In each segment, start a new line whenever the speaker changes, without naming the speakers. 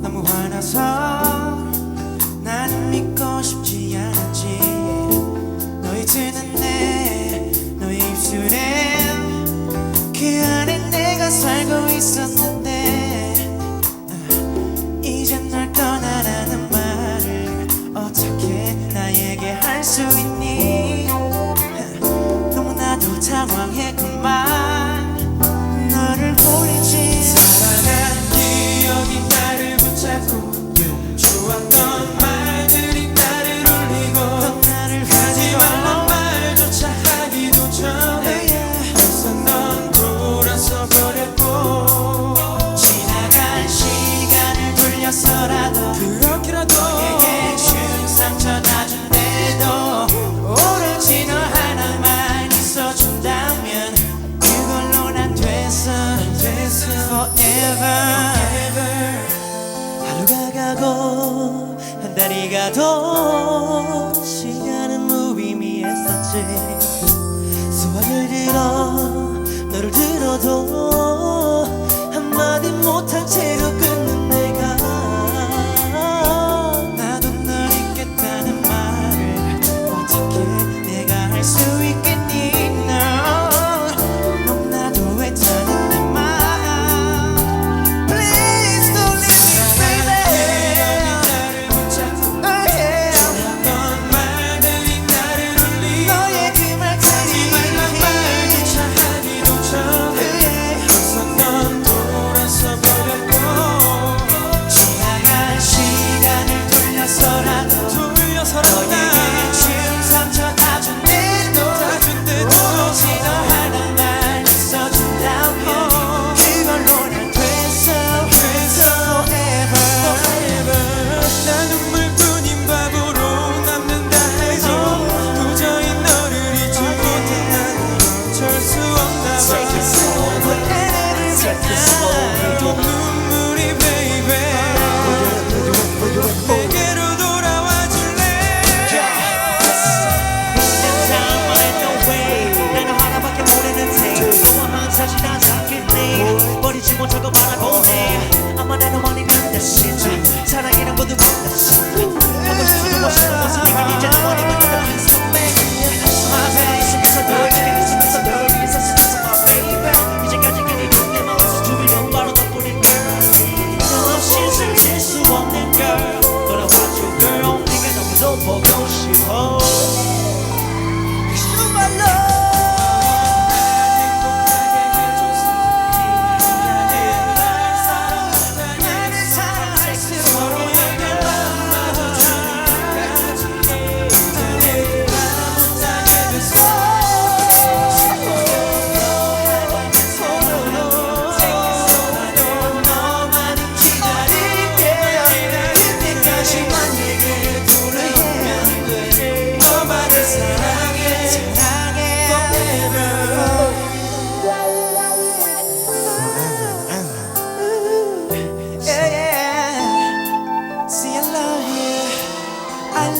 너무 화나서 나는 믿고 싶지 않았지. 너의 드는 내 너의 입술에. 그 안에 내가 살고 있었는데 아, 이젠 널 떠나라는 말을 어떻게 나에게 할 수 있니? 너무나도 당황했 시간을 돌려서라도 그렇게라도 너에게 준 상처 다 준대도 오로지 너 하나만 있어준다면 그걸로 난 됐어 forever. 하루가 가고 한 달이 가도 시간은 무의미했었지. 수화를 들어 너를 들어도 뒤집어줘도
바라보네. 아마 내 너만이
난 대신 사랑이란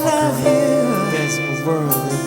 love you. There's a world.